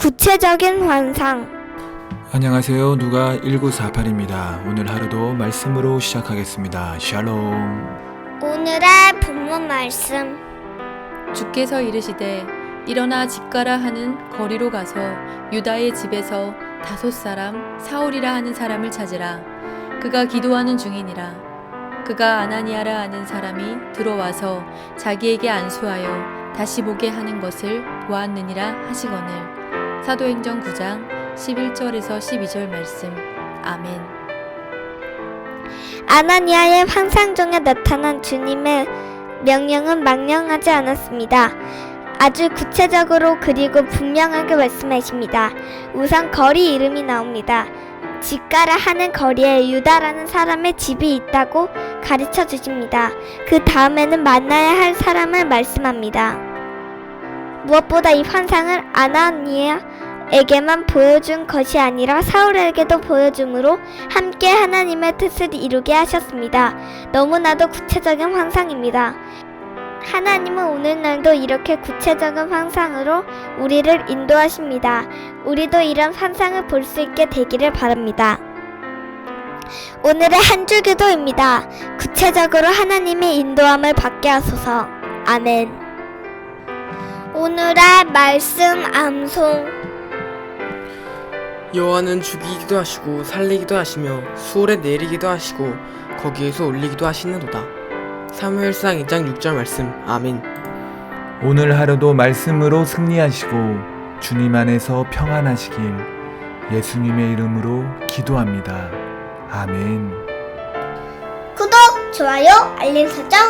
구체적인 환상. 안녕하세요. 누가 1948입니다. 오늘 하루도 말씀으로 시작하겠습니다. 샬롬. 오늘의 본문 말씀. 주께서 이르시되 일어나 집 가라 하는 거리로 가서 유다의 집에서 다섯 사람 사울이라 하는 사람을 찾으라 그가 기도하는 중이니라 그가 아나니아라 하는 사람이 들어와서 자기에게 안수하여 다시 보게 하는 것을 보았느니라 하시거늘 사도행전 9장 11절에서 12절 말씀 아멘 아나니아의 환상 중에 나타난 주님의 명령은 망령하지 않았습니다. 아주 구체적으로 그리고 분명하게 말씀하십니다. 우선 거리 이름이 나옵니다. 집가라 하는 거리에 유다라는 사람의 집이 있다고 가르쳐 주십니다. 그 다음에는 만나야 할 사람을 말씀합니다. 무엇보다 이 환상을 아나니아에게만 보여준 것이 아니라 사울에게도 보여줌으로 함께 하나님의 뜻을 이루게 하셨습니다. 너무나도 구체적인 환상입니다. 하나님은 오늘날도 이렇게 구체적인 환상으로 우리를 인도하십니다. 우리도 이런 환상을 볼 수 있게 되기를 바랍니다. 오늘의 한줄 기도입니다. 구체적으로 하나님의 인도함을 받게 하소서. 아멘. 오늘의 말씀 암송. 여호와는 죽이기도 하시고 살리기도 하시며 수월에 내리기도 하시고 거기에서 올리기도 하시는도다. 사무엘상 2장 6절 말씀. 아멘. 오늘 하루도 말씀으로 승리하시고 주님 안에서 평안하시길 예수님의 이름으로 기도합니다. 아멘. 구독, 좋아요, 알림 설정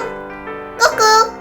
꾹꾹